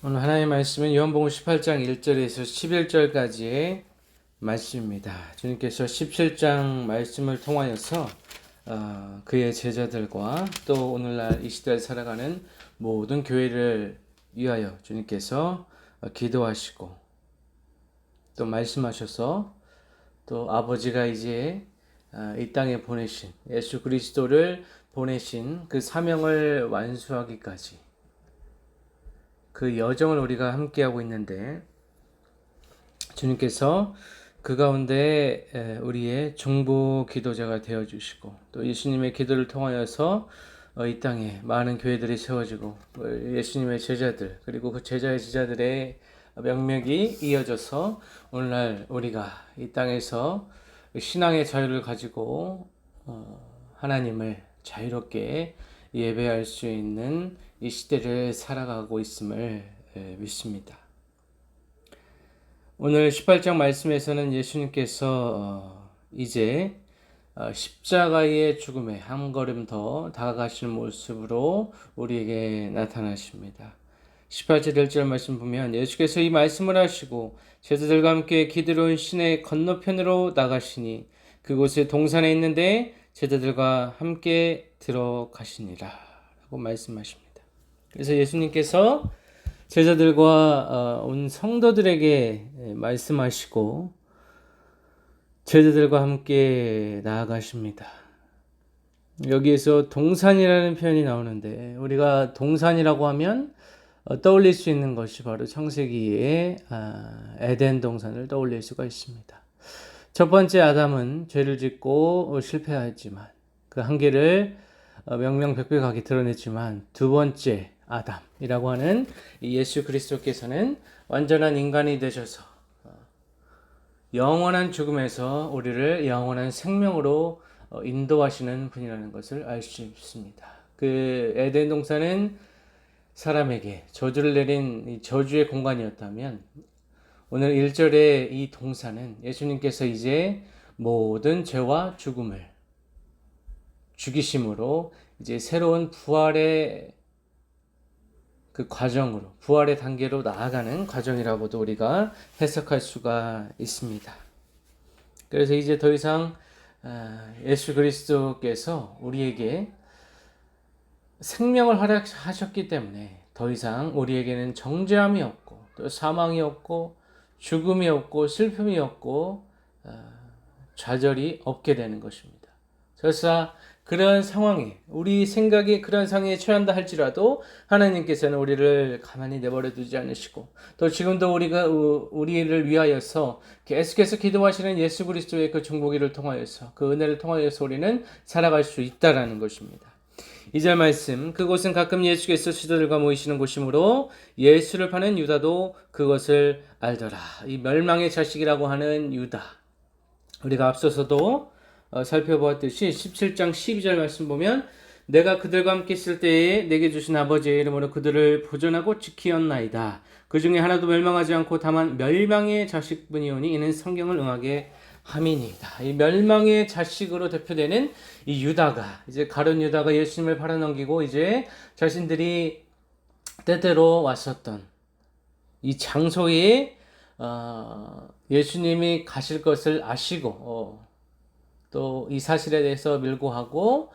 오늘 하나님의 말씀은 요한복음 18장 1절에서 11절까지의 말씀입니다. 주님께서 17장 말씀을 통하여서 어, 그의 제자들과 또 오늘날 이 시대를 살아가는 모든 교회를 위하여 주님께서 어, 기도하시고 또 말씀하셔서 또 아버지가 이제 어, 이 땅에 보내신 예수 그리스도를 보내신 그 사명을 완수하기까지 그 여정을 우리가 함께 하고 있는데 주님께서 그 가운데 우리의 정보 기도자가 되어 주시고 또 예수님의 기도를 통하여서 어, 이 땅에 많은 교회들이 세워지고 어, 예수님의 제자들 그리고 그 제자의 제자들의 명맥이 이어져서 오늘날 우리가 이 땅에서 신앙의 자유를 가지고 어, 하나님을 자유롭게 예배할 수 있는 이 시대를 살아가고 있음을 믿습니다. 오늘 18장 말씀에서는 예수님께서 어, 이제 어, 십자가의 죽음에 한 걸음 더 다가가시는 모습으로 우리에게 나타나십니다. 18절 1절 말씀 보면 예수께서 이 말씀을 하시고 제자들과 함께 기드론 시내 건너편으로 나가시니 그곳에 동산에 있는데 제자들과 함께 들어가시니라 라고 말씀하십니다. 그래서 예수님께서 제자들과 어, 온 성도들에게 예, 말씀하시고 제자들과 함께 나아가십니다. 여기에서 동산이라는 표현이 나오는데 우리가 동산이라고 하면 어, 떠올릴 수 있는 것이 바로 창세기의 아, 에덴 동산을 떠올릴 수가 있습니다. 첫 번째 아담은 죄를 짓고 실패하였지만 그 한계를 어, 명명백백하게 드러냈지만 두 번째 아담이라고 하는 예수 그리스도께서는 완전한 인간이 되셔서 어, 영원한 죽음에서 우리를 영원한 생명으로 어, 인도하시는 분이라는 것을 알 수 있습니다. 그 에덴 동산은 사람에게 저주를 내린 저주의 공간이었다면 오늘 1절의 이 동산은 예수님께서 이제 모든 죄와 죽음을 죽이심으로 이제 새로운 부활의 그 과정으로 부활의 단계로 나아가는 과정이라고도 우리가 해석할 수가 있습니다. 그래서 이제 더 이상 아, 예수 그리스도께서 우리에게 생명을 활약하셨기 때문에 더 이상 우리에게는 정죄함이 없고 또 사망이 없고 죽음이 없고 슬픔이 없고 아, 좌절이 없게 되는 것입니다. 설사 그런 상황에 우리 생각이 그런 상황에 처한다 할지라도 하나님께서는 우리를 가만히 내버려 두지 않으시고 또 지금도 우리가 우리를 위하여서 계속해서 기도하시는 예수 그리스도의 그 중보기를 통하여서 그 은혜를 통하여서 우리는 살아갈 수 있다라는 것입니다. 이 절 말씀 그곳은 가끔 예수께서 시도들과 모이시는 곳이므로 예수를 파는 유다도 그것을 알더라. 이 멸망의 자식이라고 하는 유다. 우리가 앞서서도 어, 살펴보았듯이 17장 12절 말씀 보면 내가 그들과 함께 있을 때에 내게 주신 아버지의 이름으로 그들을 보존하고 지키었나이다. 그 중에 하나도 멸망하지 않고 다만 멸망의 자식뿐이오니 이는 성경을 응하게 함이니이다. 이 멸망의 자식으로 대표되는 이 유다가 이제 가론 유다가 예수님을 팔아넘기고 이제 자신들이 때때로 왔었던 이 장소에 어, 예수님이 가실 것을 아시고 어, 또 이 사실에 대해서 밀고 하고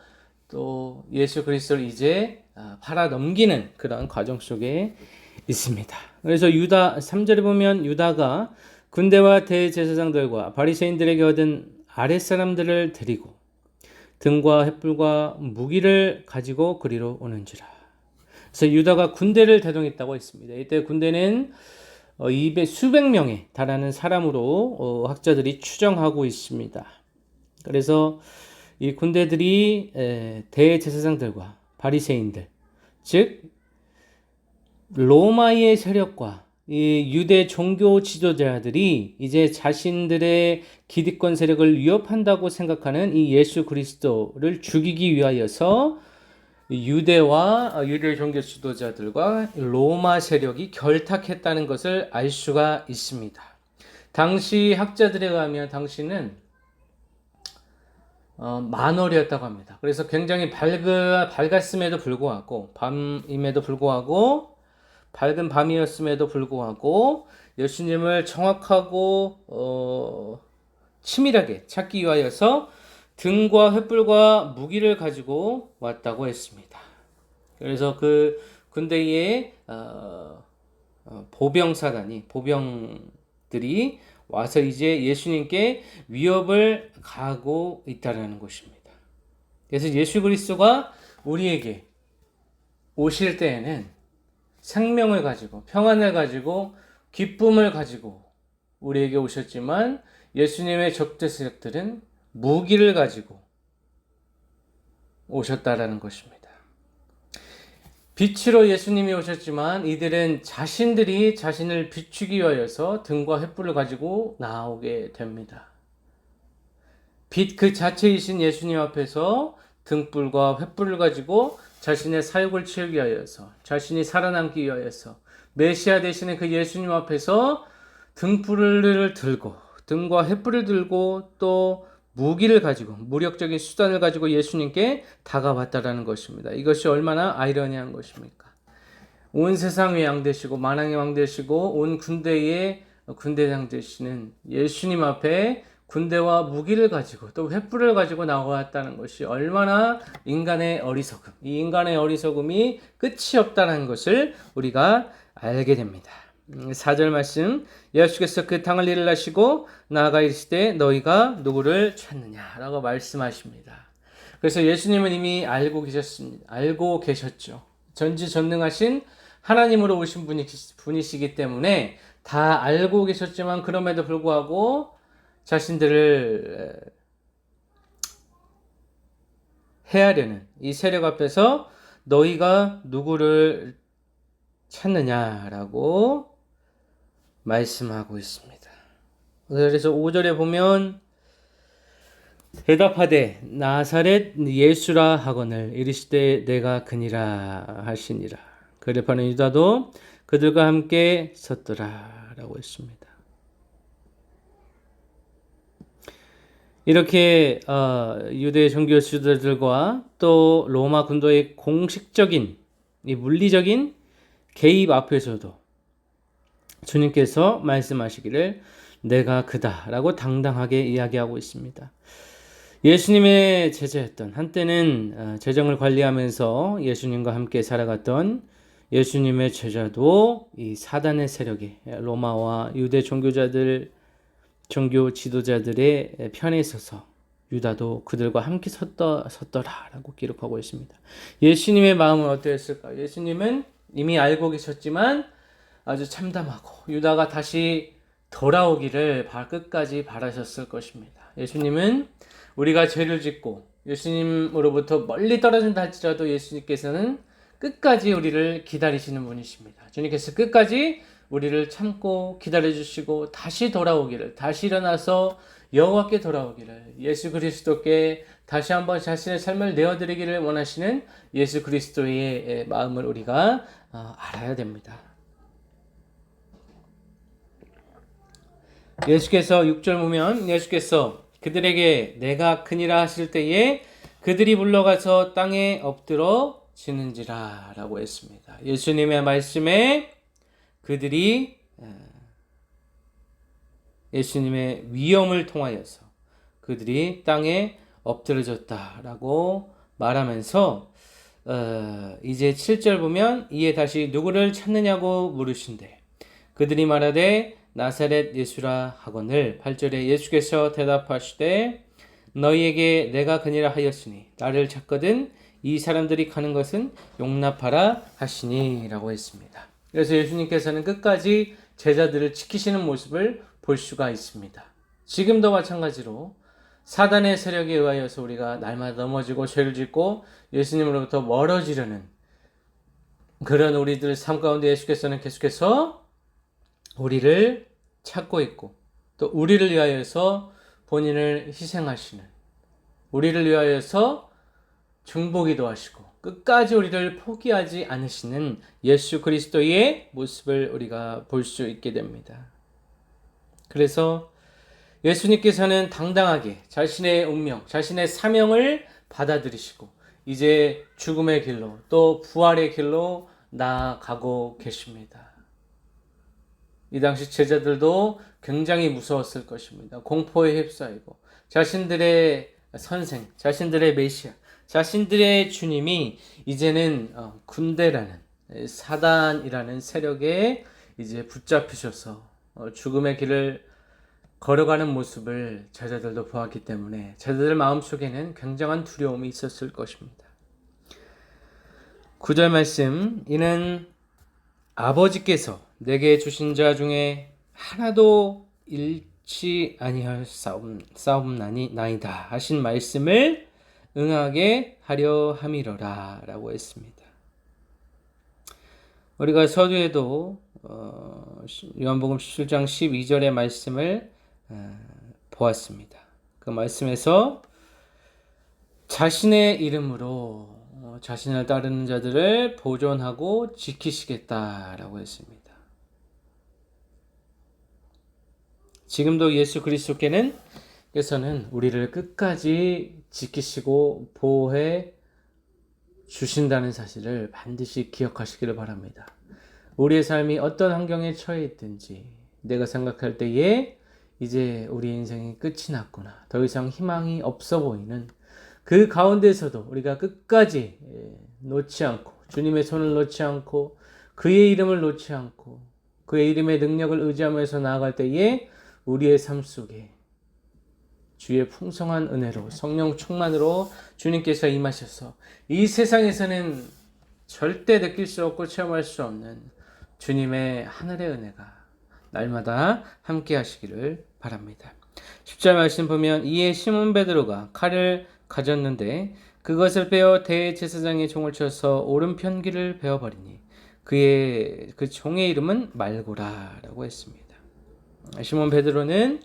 또 예수 그리스도를 이제 아, 팔아 넘기는 그런 과정 속에 있습니다. 그래서 유다 3절에 보면 유다가 군대와 대제사장들과 바리새인들에게 얻은 아랫사람들을 데리고 등과 횃불과 무기를 가지고 그리로 오는지라. 그래서 유다가 군대를 대동했다고 했습니다. 이때 군대는 200 어, 수백 명에 달하는 사람으로 어, 학자들이 추정하고 있습니다. 그래서 이 군대들이 대제사장들과 바리새인들, 즉 로마의 세력과 이 유대 종교 지도자들이 이제 자신들의 기득권 세력을 위협한다고 생각하는 이 예수 그리스도를 죽이기 위하여서 유대와 유대 종교 지도자들과 로마 세력이 결탁했다는 것을 알 수가 있습니다. 당시 학자들에 의하면 당시는 어, 만월이었다고 합니다. 그래서 굉장히 밝, 밝았음에도 불구하고 밤임에도 불구하고 밝은 밤이었음에도 불구하고 예수님을 정확하고 어, 치밀하게 찾기 위하여서 등과 횃불과 무기를 가지고 왔다고 했습니다. 그래서 그 군대의 어, 어, 보병사단이 보병들이 와서 이제 예수님께 위협을 가하고 있다라는 것입니다. 그래서 예수 그리스도가 우리에게 오실 때에는 생명을 가지고 평안을 가지고 기쁨을 가지고 우리에게 오셨지만 예수님의 적대 세력들은 무기를 가지고 오셨다라는 것입니다. 빛으로 예수님이 오셨지만 이들은 자신들이 자신을 비추기 위하여서 등과 횃불을 가지고 나오게 됩니다. 빛 그 자체이신 예수님 앞에서 등불과 횃불을 가지고 자신의 사욕을 채우기 위하여서 자신이 살아남기 위하여서 메시아 되시는 그 예수님 앞에서 등불을 들고 등과 횃불을 들고 또 무기를 가지고 무력적인 수단을 가지고 예수님께 다가왔다라는 것입니다. 이것이 얼마나 아이러니한 것입니까? 온 세상의 왕 되시고 만왕의 왕 되시고 온 군대의 군대장 되시는 예수님 앞에 군대와 무기를 가지고 또 횃불을 가지고 나왔다는 것이 얼마나 인간의 어리석음, 이 인간의 어리석음이 끝이 없다는 것을 우리가 알게 됩니다. 4절 말씀 예수께서 그 당을 일어나시고 나아가 이르시되 너희가 누구를 찾느냐라고 말씀하십니다. 그래서 예수님은 이미 알고 계셨습니다. 알고 계셨죠. 전지전능하신 하나님으로 오신 분이, 분이시기 때문에 다 알고 계셨지만 그럼에도 불구하고 자신들을 해하려는 이 세력 앞에서 너희가 누구를 찾느냐라고 말씀하고 있습니다. 그래서 5절에 보면 대답하되 나사렛 예수라 하거늘 이르시되 내가 그니라 하시니라. 그레파는 유다도 그들과 함께 섰더라라고 했습니다. 이렇게 어, 유대 종교 지도자들과 또 로마 군도의 공식적인 이 물리적인 개입 앞에서도 주님께서 말씀하시기를 내가 그다라고 당당하게 이야기하고 있습니다. 예수님의 제자였던 한때는 어, 재정을 관리하면서 예수님과 함께 살아갔던 예수님의 제자도 이 사단의 세력에 로마와 유대 종교자들 종교 지도자들의 편에 서서 유다도 그들과 함께 섰더, 섰더라라고 기록하고 있습니다. 예수님의 마음은 어떠했을까? 예수님은 이미 알고 계셨지만 아주 참담하고 유다가 다시 돌아오기를 끝까지 바라셨을 것입니다. 예수님은 우리가 죄를 짓고 예수님으로부터 멀리 떨어진다 할지라도 예수님께서는 끝까지 우리를 기다리시는 분이십니다. 주님께서 끝까지 우리를 참고 기다려 주시고 다시 돌아오기를 다시 일어나서 여호와께 돌아오기를 예수 그리스도께 다시 한번 자신의 삶을 내어드리기를 원하시는 예수 그리스도의 마음을 우리가 어, 알아야 됩니다. 예수께서 6절 보면 예수께서 그들에게 내가 크니라 하실 때에 그들이 물러가서 땅에 엎드러 지는지라 라고 했습니다. 예수님의 말씀에 그들이 예수님의 위엄을 통하여서 그들이 땅에 엎드려졌다라고 말하면서 어, 이제 7절 보면 이에 다시 누구를 찾느냐고 물으신대 그들이 말하되 나사렛 예수라 하거늘 8절에 예수께서 대답하시되 너희에게 내가 그니라 하였으니 나를 찾거든 이 사람들이 가는 것은 용납하라 하시니라고 했습니다. 그래서 예수님께서는 끝까지 제자들을 지키시는 모습을 볼 수가 있습니다. 지금도 마찬가지로 사단의 세력에 의하여서 우리가 날마다 넘어지고 죄를 짓고 예수님으로부터 멀어지려는 그런 우리들 삶 가운데 예수께서는 계속해서 우리를 찾고 있고 또 우리를 위하여서 본인을 희생하시는 우리를 위하여서 중보기도 하시고 끝까지 우리를 포기하지 않으시는 예수 그리스도의 모습을 우리가 볼 수 있게 됩니다. 그래서 예수님께서는 당당하게 자신의 운명, 자신의 사명을 받아들이시고 이제 죽음의 길로 또 부활의 길로 나아가고 계십니다. 이 당시 제자들도 굉장히 무서웠을 것입니다. 공포에 휩싸이고 자신들의 선생, 자신들의 메시아, 자신들의 주님이 이제는 어, 군대라는 사단이라는 세력에 이제 붙잡히셔서 어, 죽음의 길을 걸어가는 모습을 제자들도 보았기 때문에 제자들 마음속에는 굉장한 두려움이 있었을 것입니다. 9절 말씀 이는 아버지께서 내게 주신 자 중에 하나도 잃지 아니할 싸움 싸움나니 나이다 하신 말씀을 응하게 하려 함이로라라고 했습니다. 우리가 서두에도 어, 요한복음 17장 12절의 말씀을 어, 보았습니다. 그 말씀에서 자신의 이름으로 어, 자신을 따르는 자들을 보존하고 지키시겠다라고 했습니다. 지금도 예수 그리스도께는 께서는 우리를 끝까지 지키시고 보호해 주신다는 사실을 반드시 기억하시기를 바랍니다. 우리의 삶이 어떤 환경에 처해 있든지 내가 생각할 때에 이제 우리 인생이 끝이 났구나. 더 이상 희망이 없어 보이는 그 가운데서도 우리가 끝까지 예, 놓지 않고 주님의 손을 놓지 않고 그의 이름을 놓지 않고 그의 이름의 능력을 의지하면서 나아갈 때에 우리의 삶 속에 주의 풍성한 은혜로 성령 충만으로 주님께서 임하셔서 이 세상에서는 절대 느낄 수 없고 체험할 수 없는 주님의 하늘의 은혜가 날마다 함께 하시기를 바랍니다. 10절 말씀 보면 이에 시몬 베드로가 칼을 가졌는데 그것을 빼어 대제사장의 종을 쳐서 오른편 귀를 베어 버리니 그의 그 종의 이름은 말고라라고 했습니다. 시몬 베드로는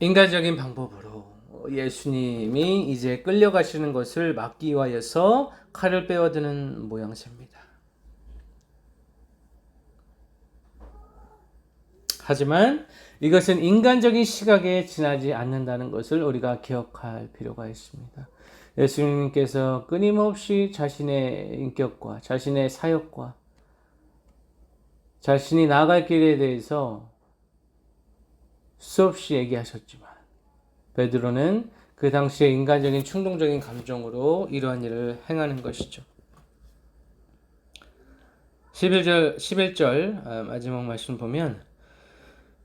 인간적인 방법으로 예수님이 이제 끌려가시는 것을 막기 위하여서 칼을 빼어드는 모양새입니다. 하지만 이것은 인간적인 시각에 지나지 않는다는 것을 우리가 기억할 필요가 있습니다. 예수님께서 끊임없이 자신의 인격과 자신의 사역과 자신이 나아갈 길에 대해서 수없이 얘기하셨지만 베드로는 그 당시에 인간적인 충동적인 감정으로 이러한 일을 행하는 것이죠. 11절 11절 아, 마지막 말씀 보면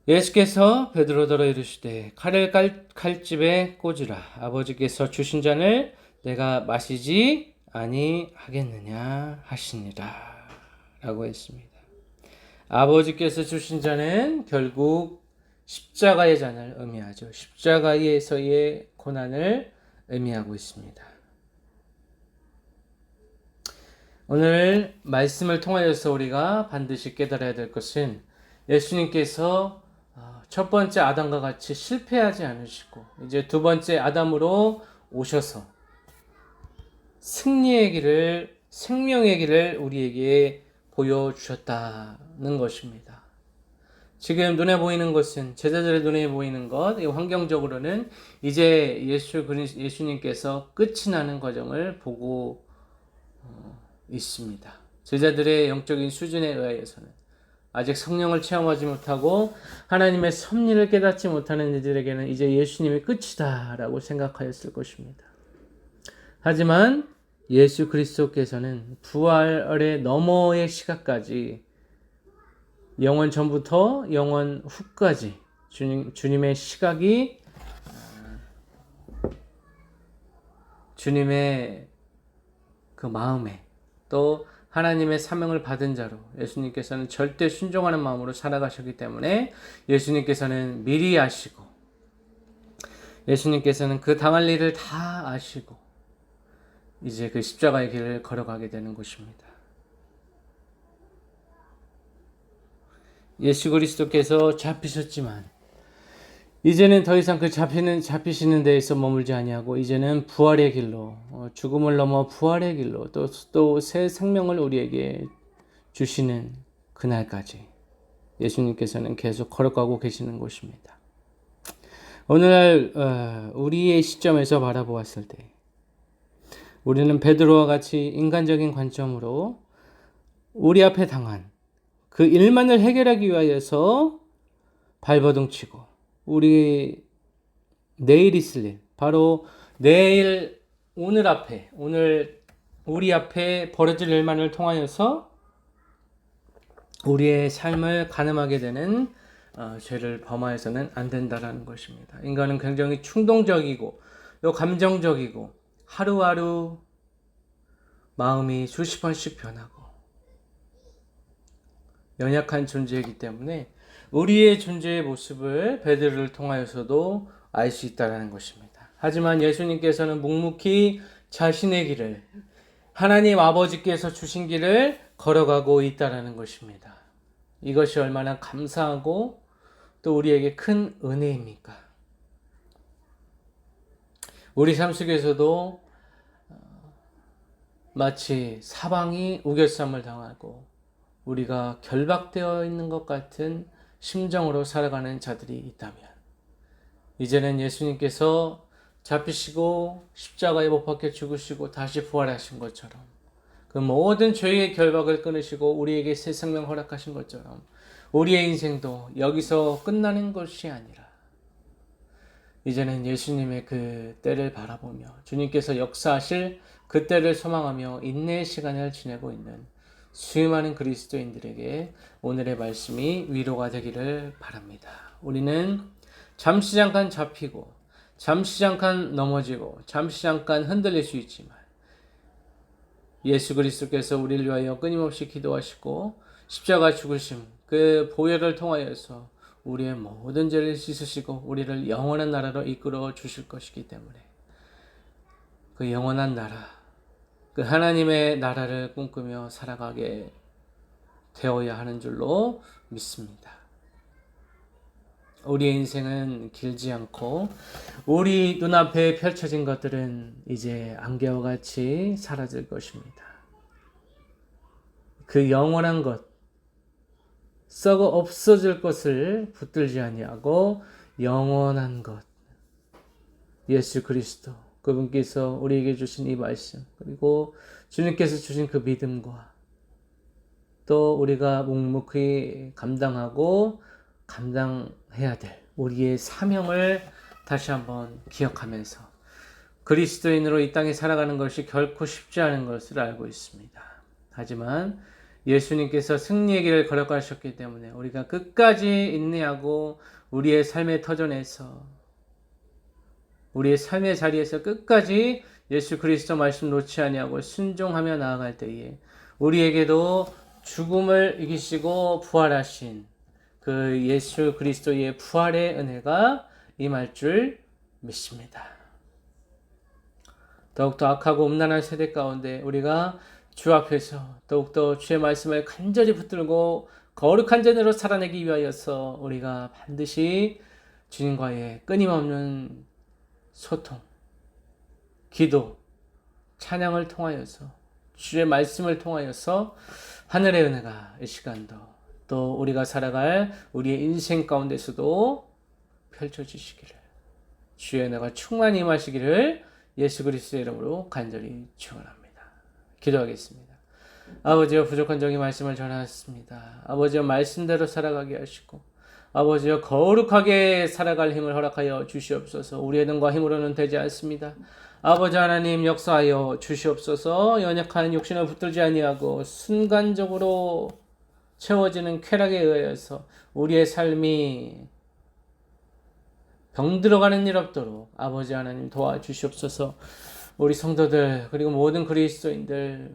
예수께서 베드로더러 이르시되 칼을 칼, 칼집에 꽂으라 아버지께서 주신 잔을 내가 마시지 아니하겠느냐 하시니라 라고 했습니다. 아버지께서 주신 잔은 결국 십자가의 잔을 의미하죠. 십자가에서의 고난을 의미하고 있습니다. 오늘 말씀을 통하여서 우리가 반드시 깨달아야 될 것은 예수님께서 어, 첫 번째 아담과 같이 실패하지 않으시고 이제 두 번째 아담으로 오셔서 승리의 길을 생명의 길을 우리에게 보여주셨다는 것입니다. 지금 눈에 보이는 것은 제자들의 눈에 보이는 것, 환경적으로는 이제 예수 예수님께서 끝이 나는 과정을 보고 어, 있습니다. 제자들의 영적인 수준에 의하여서는 아직 성령을 체험하지 못하고 하나님의 섭리를 깨닫지 못하는 이들에게는 이제 예수님이 끝이다라고 생각하였을 것입니다. 하지만 예수 그리스도께서는 부활의 너머의 시각까지 영원 전부터 영원 후까지 주님, 주님의 시각이 주님의 그 마음에 또 하나님의 사명을 받은 자로 예수님께서는 절대 순종하는 마음으로 살아가셨기 때문에 예수님께서는 미리 아시고 예수님께서는 그 당할 일을 다 아시고 이제 그 십자가의 길을 걸어가게 되는 것입니다. 예수 그리스도께서 잡히셨지만 이제는 더 이상 그 잡히는 잡히시는 데에서 머물지 아니하고 이제는 부활의 길로 어, 죽음을 넘어 부활의 길로 또 또 새 생명을 우리에게 주시는 그날까지 예수님께서는 계속 걸어가고 계시는 것입니다. 오늘날 어, 우리의 시점에서 바라보았을 때 우리는 베드로와 같이 인간적인 관점으로 우리 앞에 당한 그 일만을 해결하기 위하여서 발버둥 치고 우리 내일 있을 일 바로 내일 오늘 앞에 오늘 우리 앞에 벌어질 일만을 통하여서 우리의 삶을 가늠하게 되는 어, 죄를 범하여서는 안 된다라는 것입니다. 인간은 굉장히 충동적이고 또 감정적이고 하루하루 마음이 수십 번씩 변하고 연약한 존재이기 때문에 우리의 존재의 모습을 베드로를 통하여서도 알 수 있다라는 것입니다. 하지만 예수님께서는 묵묵히 자신의 길을 하나님 아버지께서 주신 길을 걸어가고 있다라는 것입니다. 이것이 얼마나 감사하고 또 우리에게 큰 은혜입니까? 우리 삶 속에서도 어, 마치 사방이 우겨쌈을 당하고 우리가 결박되어 있는 것 같은 심정으로 살아가는 자들이 있다면 이제는 예수님께서 잡히시고 십자가에 못 박혀 죽으시고 다시 부활하신 것처럼 그 모든 죄의 결박을 끊으시고 우리에게 새 생명 허락하신 것처럼 우리의 인생도 여기서 끝나는 것이 아니라 이제는 예수님의 그 때를 바라보며 주님께서 역사하실 그 때를 소망하며 인내의 시간을 지내고 있는 수많은 그리스도인들에게 오늘의 말씀이 위로가 되기를 바랍니다. 우리는 잠시 잠깐 잡히고 잠시 잠깐 넘어지고 잠시 잠깐 흔들릴 수 있지만 예수 그리스도께서 우리를 위하여 끊임없이 기도하시고 십자가 죽으심 그 보혈을 통하여서 우리의 모든 죄를 씻으시고 우리를 영원한 나라로 이끌어 주실 것이기 때문에 그 영원한 나라 그 하나님의 나라를 꿈꾸며 살아가게 되어야 하는 줄로 믿습니다. 우리의 인생은 길지 않고 우리 눈앞에 펼쳐진 것들은 이제 안개와 같이 사라질 것입니다. 그 영원한 것, 썩어 없어질 것을 붙들지 아니하고 영원한 것, 예수 그리스도 그분께서 우리에게 주신 이 말씀 그리고 주님께서 주신 그 믿음과 또 우리가 묵묵히 감당하고 감당해야 될 우리의 사명을 다시 한번 기억하면서 그리스도인으로 이 땅에 살아가는 것이 결코 쉽지 않은 것을 알고 있습니다. 하지만 예수님께서 승리의 길을 걸어가셨기 때문에 우리가 끝까지 인내하고 우리의 삶의 터전에서 우리의 삶의 자리에서 끝까지 예수 그리스도 말씀 놓지 아니하고 순종하며 나아갈 때에 우리에게도 죽음을 이기시고 부활하신 그 예수 그리스도의 부활의 은혜가 임할 줄 믿습니다. 더욱더 악하고 음란한 세대 가운데 우리가 주 앞에서 더욱더 주의 말씀을 간절히 붙들고 거룩한 전으로 살아내기 위하여서 우리가 반드시 주님과의 끊임없는 소통, 기도, 찬양을 통하여서 주의 말씀을 통하여서 하늘의 은혜가 이 시간도 또 우리가 살아갈 우리의 인생 가운데서도 펼쳐지시기를 주의 은혜가 충만히 임하시기를 예수 그리스도의 이름으로 간절히 축원합니다. 기도하겠습니다. 아버지여 부족한 정의 말씀을 전하였습니다. 아버지여 말씀대로 살아가게 하시고 아버지여 거룩하게 살아갈 힘을 허락하여 주시옵소서. 우리의 능과 힘으로는 되지 않습니다. 아버지 하나님 역사하여 주시옵소서. 연약한 육신을 붙들지 아니하고 순간적으로 채워지는 쾌락에 의하여서 우리의 삶이 병들어가는 일 없도록 아버지 하나님 도와주시옵소서. 우리 성도들 그리고 모든 그리스도인들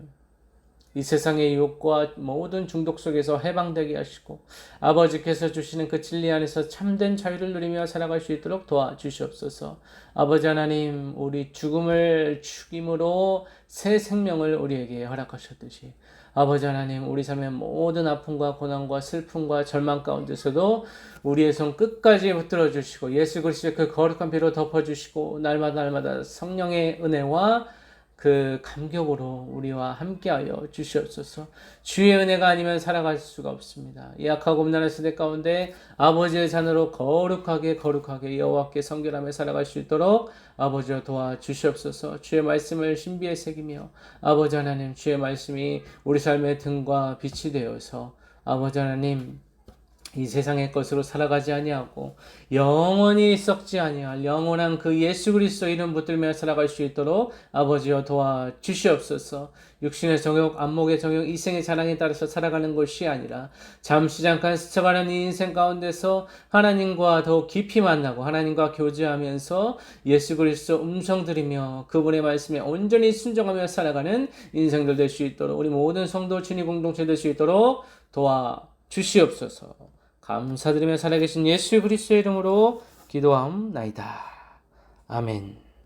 이 세상의 유혹과 모든 중독 속에서 해방되게 하시고 아버지께서 주시는 그 진리 안에서 참된 자유를 누리며 살아갈 수 있도록 도와주시옵소서. 아버지 하나님 우리 죽음을 죽임으로 새 생명을 우리에게 허락하셨듯이 아버지 하나님 우리 삶의 모든 아픔과 고난과 슬픔과 절망 가운데서도 우리의 손 끝까지 붙들어 주시고 예수 그리스도의 그 거룩한 피로 덮어 주시고 날마다 날마다 성령의 은혜와 그 감격으로 우리와 함께하여 주시옵소서. 주의 은혜가 아니면 살아갈 수가 없습니다. 이 악하고 음란한 세대 가운데 아버지의 자녀로 거룩하게 거룩하게 여호와께 성결하며 살아갈 수 있도록 아버지여 도와 주시옵소서. 주의 말씀을 신비에 새기며 아버지 하나님 주의 말씀이 우리 삶의 등과 빛이 되어서 아버지 하나님 이 세상의 것으로 살아가지 아니하고 영원히 썩지 아니할 영원한 그 예수 그리스도 이름 붙들며 살아갈 수 있도록 아버지여 도와 주시옵소서. 육신의 정욕, 안목의 정욕, 이생의 자랑에 따라서 살아가는 것이 아니라 잠시 잠깐 스쳐가는 이 인생 가운데서 하나님과 더 깊이 만나고 하나님과 교제하면서 예수 그리스도 음성 들으며 그분의 말씀에 온전히 순종하며 살아가는 인생들 될 수 있도록 우리 모든 성도 친위 공동체 될 수 있도록 도와 주시옵소서. 감사드리며 살아계신 예수 그리스도의 이름으로 기도함나이다. 아멘.